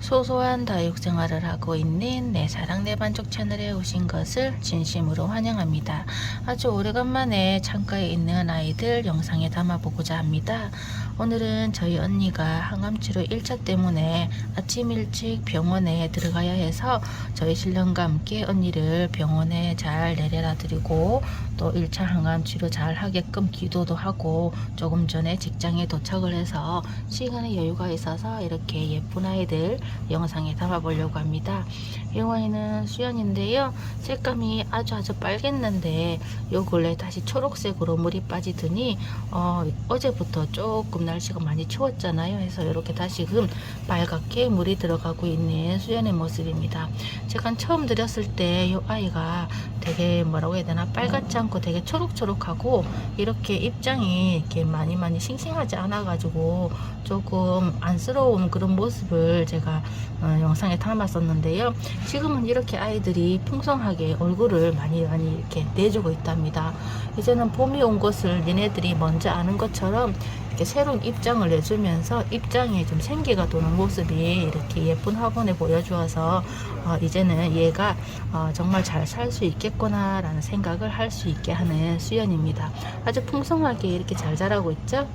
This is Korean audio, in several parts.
소소한 다육 생활을 하고 있는 내 사랑 내 반쪽 채널에 오신 것을 진심으로 환영합니다. 아주 오래간만에 창가에 있는 아이들 영상에 담아보고자 합니다. 오늘은 저희 언니가 항암치료 1차 때문에 아침 일찍 병원에 들어가야 해서 저희 신랑과 함께 언니를 병원에 잘 내려다 드리고 또 1차 항암치료 잘 하게끔 기도도 하고 조금 전에 직장에 도착을 해서 시간에 여유가 있어서 이렇게 예쁜 아이들 영상에 담아보려고 합니다. 이 아이는 수연인데요. 색감이 아주 아주 빨갰는데 요 근래 다시 초록색으로 물이 빠지더니 어, 어제부터 조금 날씨가 많이 추웠잖아요. 해서 이렇게 다시금 빨갛게 물이 들어가고 있는 수연의 모습입니다. 제가 처음 드렸을 때 이 아이가 되게 뭐라고 해야 되나 빨갛지 않고 되게 초록초록하고 이렇게 입장이 이렇게 많이 많이 싱싱하지 않아 가지고 조금 안쓰러운 그런 모습을 제가 어, 영상에 담았었는데요. 지금은 이렇게 아이들이 풍성하게 얼굴을 많이 많이 이렇게 내주고 있답니다. 이제는 봄이 온 것을 얘네들이 먼저 아는 것처럼 이렇게 새로운 입장을 내주면서 입장에 좀 생기가 도는 모습이 이렇게 예쁜 화분에 보여주어서 어, 이제는 얘가 어, 정말 잘 살 수 있 겠구나라는 생각을 할 수 있게 하는 수연입니다. 아주 풍성하게 이렇게 잘 자라고 있죠.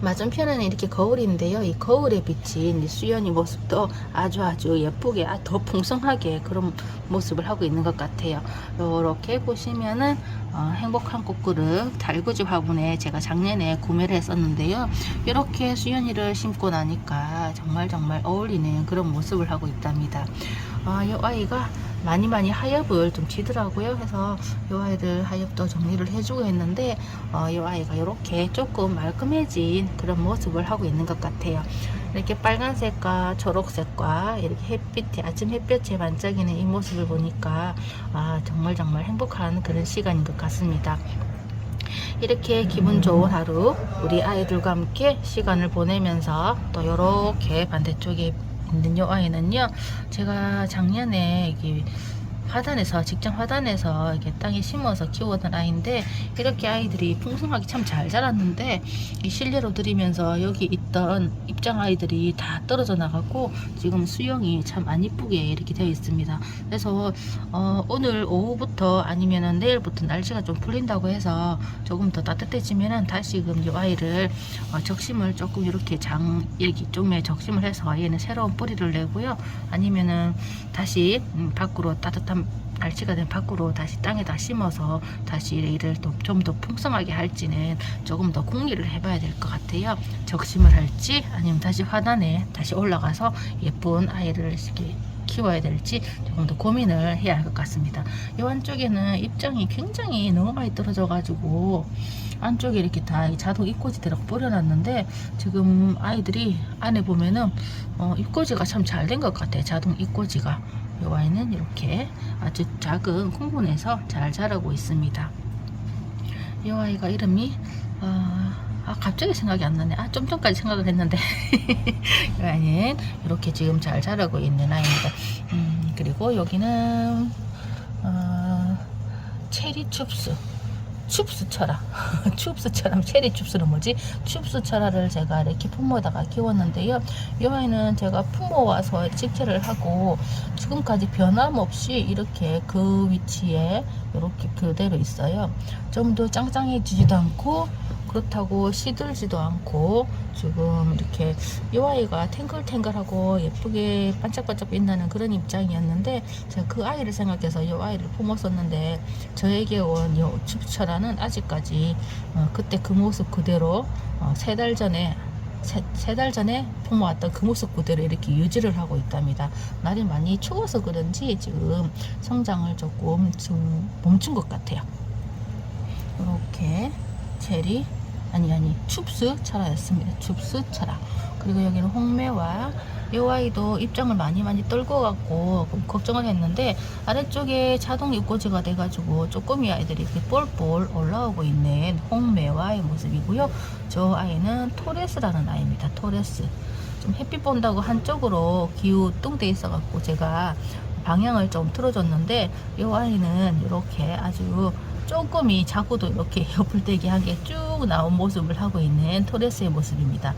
맞은편에는 이렇게 거울인데요. 이 거울에 비친 이 수연이 모습도 아주 아주 예쁘게 아, 더 풍성하게 그런 모습을 하고 있는 것 같아요. 이렇게 보시면은 어, 행복한 꽃그릇 달구지 화분에 제가 작년에 구매를 했었는데요. 이렇게 수연이를 심고 나니까 정말 정말 어울리는 그런 모습을 하고 있답니다. 아, 이 아이가 많이 많이 하엽을 좀 지더라고요. 그래서 이 아이들 하엽도 정리를 해주고 했는데 어, 이 아이가 이렇게 조금 말끔해진 그런 모습을 하고 있는 것 같아요. 이렇게 빨간색과 초록색과 이렇게 햇빛이 아침 햇볕에 반짝이는 이 모습을 보니까 아, 정말 정말 행복한 그런 시간인 것 같습니다. 이렇게 기분 좋은 하루 우리 아이들과 함께 시간을 보내면서 또 이렇게 반대쪽에 있는 요 아이는요 제가 작년에 이게 화단에서 직장 화단에서 이렇게 땅에 심어서 키우던 아이인데 이렇게 아이들이 풍성하게 참 잘 자랐는데 이 실내로 들이면서 여기 있던 입장 아이들이 다 떨어져 나가고 지금 수영이 참 안 이쁘게 이렇게 되어 있습니다. 그래서 어, 오늘 오후부터 아니면은 내일부터 날씨가 좀 풀린다고 해서 조금 더 따뜻해지면은 다시 금 이 아이를 어, 적심을 조금 이렇게 장 여기 좀에 적심을 해서 얘는 새로운 뿌리를 내고요. 아니면은 다시 음, 밖으로 따뜻한 날씨가 된 밖으로 다시 땅에다 심어서 다시 이를 좀더 풍성하게 할지는 조금 더 궁리를 해봐야 될 것 같아요. 적심을 할지 아니면 다시 화단에 다시 올라가서 예쁜 아이를 키워야 될지 조금 더 고민을 해야 할 것 같습니다. 이 안쪽에는 입장이 굉장히 너무 많이 떨어져 가지고 안쪽에 이렇게 다 자동 입꼬지 대라고 뿌려놨는데 지금 아이들이 안에 보면은 어, 입꼬지가 참 잘 된 것 같아요. 자동 입꼬지가. 이 아이는 이렇게 아주 작은 콩분에서 잘 자라고 있습니다. 이 아이가 이름이 어, 아 갑자기 생각이 안 나네. 아 좀 전까지 생각을 했는데 이 아이는 이렇게 지금 잘 자라고 있는 아이입니다. 음, 그리고 여기는 어, 체리 춥스. 춥스철아 춥스철아 체리 춥스는 뭐지 춥스철아를 제가 이렇게 품모에다가 키웠는데요 이 아이는 제가 품모 와서 식재를 하고 지금까지 변함없이 이렇게 그 위치에 이렇게 그대로 있어요. 좀 더 짱짱해지지도 않고 그렇다고 시들지도 않고 지금 이렇게 이 아이가 탱글탱글하고 예쁘게 반짝반짝 빛나는 그런 입장이었는데 제가 그 아이를 생각해서 이 아이를 품었었는데 저에게 온 이 춥철아는 아직까지 어, 그때 그 모습 그대로 어, 세달 전에 세달 전에 품어왔던 그 모습 그대로 이렇게 유지를 하고 있답니다. 날이 많이 추워서 그런지 지금 성장을 조금 좀 멈춘 것 같아요. 이렇게 체리 아니 아니 춥스 철화였습니다. 춥스 철화. 그리고 여기는 홍매와 이 아이도 입장을 많이 많이 떨고 갖고 걱정을 했는데 아래쪽에 자동 입고지가 돼가지고 쪼꼬미 아이들이 이렇게 볼볼 올라오고 있는 홍매와의 모습이고요. 저 아이는 토레스라는 아이입니다. 토레스. 좀 햇빛 본다고 한쪽으로 기우 뚱돼 있어갖고 제가 방향을 좀 틀어줬는데 이 아이는 이렇게 아주 조금이 자고도 이렇게 옆을대기하게 쭉 나온 모습을 하고 있는 토레스의 모습입니다.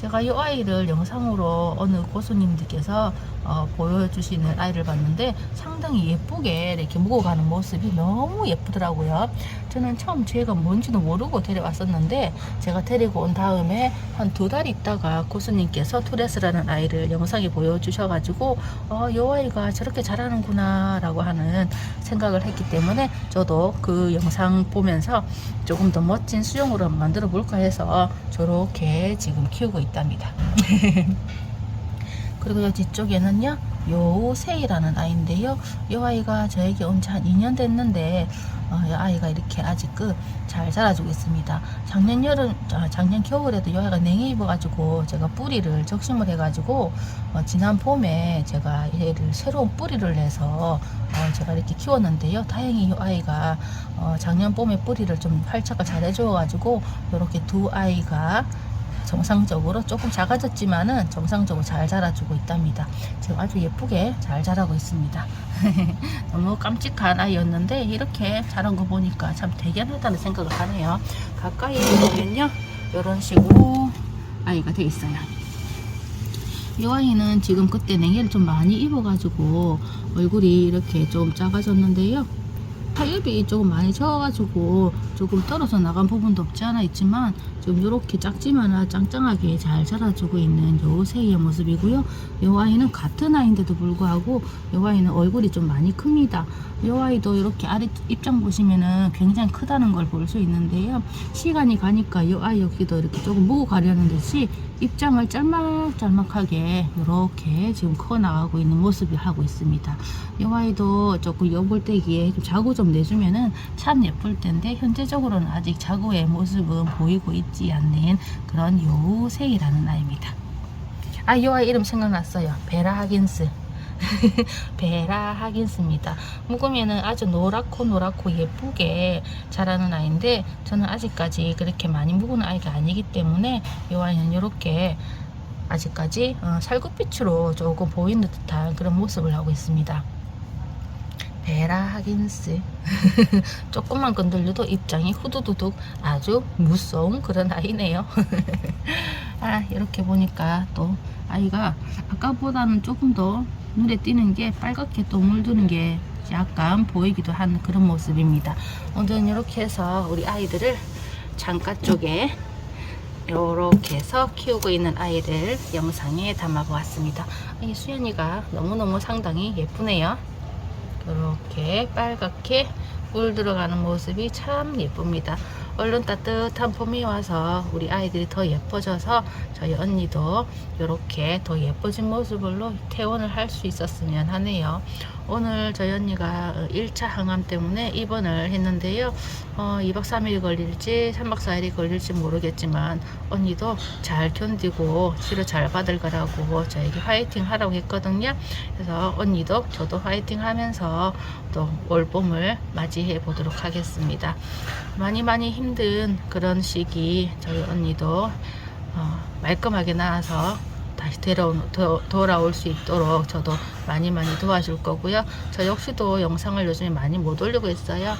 제가 이 아이를 영상으로 어느 고수님들께서 어, 보여주시는 아이를 봤는데 상당히 예쁘게 이렇게 묵어가는 모습이 너무 예쁘더라고요. 저는 처음 제가 뭔지도 모르고 데려왔었는데 제가 데리고 온 다음에 한 두 달 있다가 고수님께서 토레스라는 아이를 영상에 보여주셔가지고 어, 이 아이가 저렇게 잘하는구나 라고 하는 생각을 했기 때문에 저도 그 영상 보면서 조금 더 멋진 수영으로 만들어 볼까 해서 저렇게 지금 키우고 있답니다. 그리고 요 뒤쪽에는요 요세이라는 아이인데요. 이 아이가 저에게 온 지 한 2년 됐는데 어, 이 아이가 이렇게 아직 그잘 자라주고 있습니다. 작년 여름 아, 작년 겨울에도 이 아이가 냉해 입어가지고 제가 뿌리를 적심을 해가지고 어, 지난 봄에 제가 얘를 새로운 뿌리를 내서 어, 제가 이렇게 키웠는데요. 다행히 이 아이가 어, 작년 봄에 뿌리를 좀 활착을 잘 해줘가지고 이렇게 두 아이가 정상적으로 조금 작아졌지만은 정상적으로 잘 자라주고 있답니다. 지금 아주 예쁘게 잘 자라고 있습니다. 너무 깜찍한 아이였는데 이렇게 자란 거 보니까 참 대견하다는 생각을 하네요. 가까이 보면요, 이런 식으로 아이가 돼 있어요. 이 아이는 지금 그때 냉해를 좀 많이 입어가지고 얼굴이 이렇게 좀 작아졌는데요. 타입이 조금 많이 져가지고 조금 떨어져 나간 부분도 없지 않아 있지만 좀 이렇게 작지만 짱짱하게 잘 자라주고 있는 요 새의 모습이고요. 요 아이는 같은 아이인데도 불구하고 요 아이는 얼굴이 좀 많이 큽니다. 요 아이도 이렇게 아래 입장 보시면은 굉장히 크다는 걸 볼 수 있는데요. 시간이 가니까 요 아이 여기도 이렇게 조금 무고 가려는 듯이 입장을 짤막짤막하게 이렇게 지금 커 나가고 있는 모습을 하고 있습니다. 이 아이도 조금 여볼때기에 좀 자구 좀 내주면은 참 예쁠 텐데 현재적으로는 아직 자구의 모습은 보이고 있지 않는 그런 요새이라는 아이입니다. 아, 이 아이 이름 생각났어요. 베라 하긴스. 베라 하긴스입니다. 묵으면은 아주 노랗고 노랗고 예쁘게 자라는 아이인데 저는 아직까지 그렇게 많이 묵은 아이가 아니기 때문에 이 아이는 이렇게 아직까지 어, 살구빛으로 조금 보이는 듯한 그런 모습을 하고 있습니다. 베라 하긴스 조금만 건들려도 입장이 후두두둑 아주 무서운 그런 아이네요. 아 이렇게 보니까 또 아이가 아까보다는 조금 더 눈에 띄는 게 빨갛게 또 물드는 게 약간 보이기도 한 그런 모습입니다. 오늘은 이렇게 해서 우리 아이들을 창가 쪽에 이렇게 해서 키우고 있는 아이를 영상에 담아 보았습니다. 이 수연이가 너무너무 상당히 예쁘네요. 이렇게 빨갛게 물 들어가는 모습이 참 예쁩니다. 얼른 따뜻한 봄이 와서 우리 아이들이 더 예뻐져서 저희 언니도 이렇게 더 예뻐진 모습으로 퇴원을 할 수 있었으면 하네요. 오늘 저희 언니가 1차 항암 때문에 입원을 했는데요. 어, 2박 3일이 걸릴지 3박 4일이 걸릴지 모르겠지만 언니도 잘 견디고 치료 잘 받을 거라고 저에게 화이팅 하라고 했거든요. 그래서 언니도 저도 화이팅 하면서 또 올봄을 맞이해 보도록 하겠습니다. 많이 많이 힘든 그런 시기 저희 언니도 어, 말끔하게 나와서 다시 돌아올 수 있도록 저도 많이 많이 도와줄 거고요. 저 역시도 영상을 요즘에 많이 못 올리고 있어요.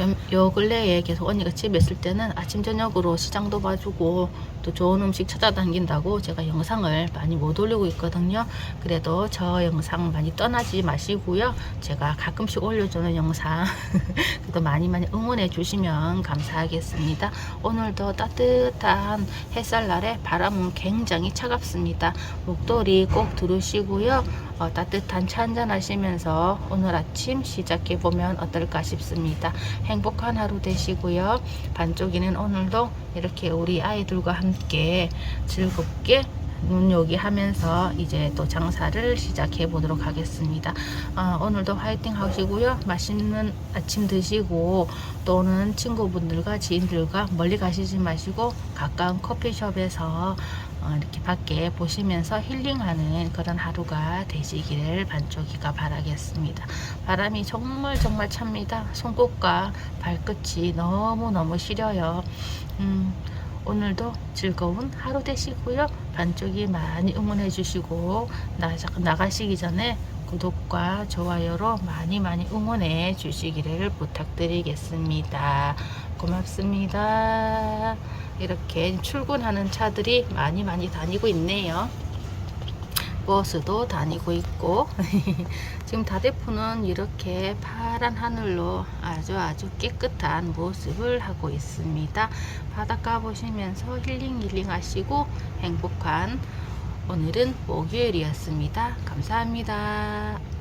요, 요 근래에 계속 언니가 집에 있을 때는 아침 저녁으로 시장도 봐주고 또 좋은 음식 찾아다닌다고 제가 영상을 많이 못 올리고 있거든요. 그래도 저 영상 많이 떠나지 마시고요. 제가 가끔씩 올려주는 영상 그래도 많이 많이 응원해 주시면 감사하겠습니다. 오늘도 따뜻한 햇살 날에 바람은 굉장히 차갑습니다. 목도리 꼭 두르시고요. 어, 따뜻한 차 한잔 하시면서 오늘 아침 시작해 보면 어떨까 싶습니다. 행복한 하루 되시고요. 반쪽이는 오늘도 이렇게 우리 아이들과 함께 즐겁게 눈요기 하면서 이제 또 장사를 시작해 보도록 하겠습니다. 아, 오늘도 화이팅 하시고요. 맛있는 아침 드시고 또는 친구분들과 지인들과 멀리 가시지 마시고 가까운 커피숍에서 어, 이렇게 밖에 보시면서 힐링하는 그런 하루가 되시기를 반쪽이가 바라겠습니다. 바람이 정말 정말 찹니다. 손끝과 발끝이 너무너무 시려요. 음, 오늘도 즐거운 하루 되시고요. 반쪽이 많이 응원해 주시고 나, 나가시기 전에 구독과 좋아요로 많이 많이 응원해 주시기를 부탁드리겠습니다. 고맙습니다. 이렇게 출근하는 차들이 많이 많이 다니고 있네요. 버스도 다니고 있고 지금 다대포는 이렇게 파란 하늘로 아주 아주 깨끗한 모습을 하고 있습니다. 바닷가 보시면서 힐링 힐링 하시고 행복한 오늘은 목요일이었습니다. 감사합니다.